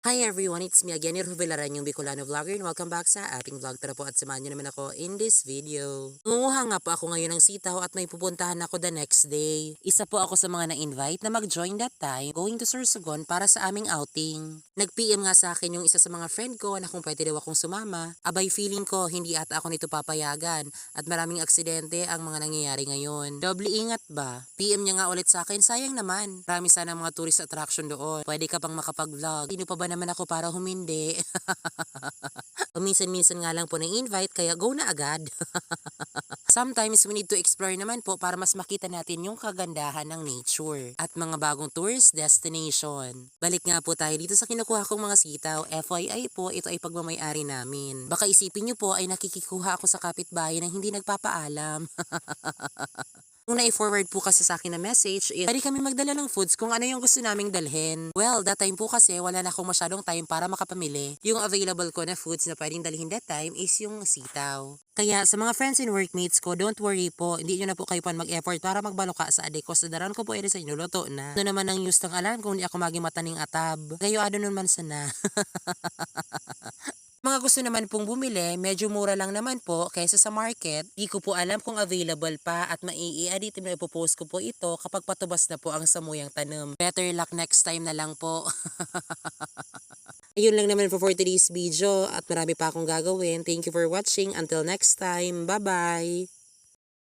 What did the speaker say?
Hi everyone, it's me again, Irho Villaran, yung Bicolano Vlogger, and welcome back sa ating vlog. Tara po at samahan naman ako in this video. Ngunguha nga po ako ngayon ng sitaw at may pupuntahan ako the next day. Isa po ako sa mga na-invite na mag-join that time going to Sorsogon para sa aming outing. Nag-PM nga sa akin yung isa sa mga friend ko na kung pwede daw akong sumama. Abay feeling ko hindi ata ako nito papayagan at maraming aksidente ang mga nangyayari ngayon. Doble ingat ba? PM niya nga ulit sa akin, sayang naman. Marami sana mga tourist attraction doon. Pwede ka pang makapag-vlog. Sino pa ba naman ako para humindi? Minsan-minsan nga lang po ng invite kaya go na agad. Sometimes we need to explore naman po para mas makita natin yung kagandahan ng nature at mga bagong tourist destination. Balik nga po tayo dito sa kinukuha kong mga sitaw. FYI po, ito ay pagmamayari namin. Baka isipin nyo po ay nakikikuha ako sa kapitbahay nang hindi nagpapaalam. Kung na-forward po kasi sa akin na message, eh, pwede kami magdala ng foods kung ano yung gusto naming dalhin. Well, that time po kasi wala na akong masyadong time para makapamili. Yung available ko na foods na pwedeng dalhin that time is yung sitaw. Kaya sa mga friends and workmates ko, don't worry po. Hindi nyo na po kayo pan mag-effort para magbaluka sa adik ko. Daran ko po ere sa inyo, na. Ano naman ang news ng alam kung hindi ako maging mataning atab. Gayo ano naman sana. Gusto naman pong bumili, medyo mura lang naman po kaysa sa market. Di ko po alam kung available pa at mai-edit na ipopost ko po ito kapag patubas na po ang samuyang tanim. Better luck next time na lang po. Ayun lang naman po for today's video at marami pa akong gagawin. Thank you for watching. Until next time, bye-bye!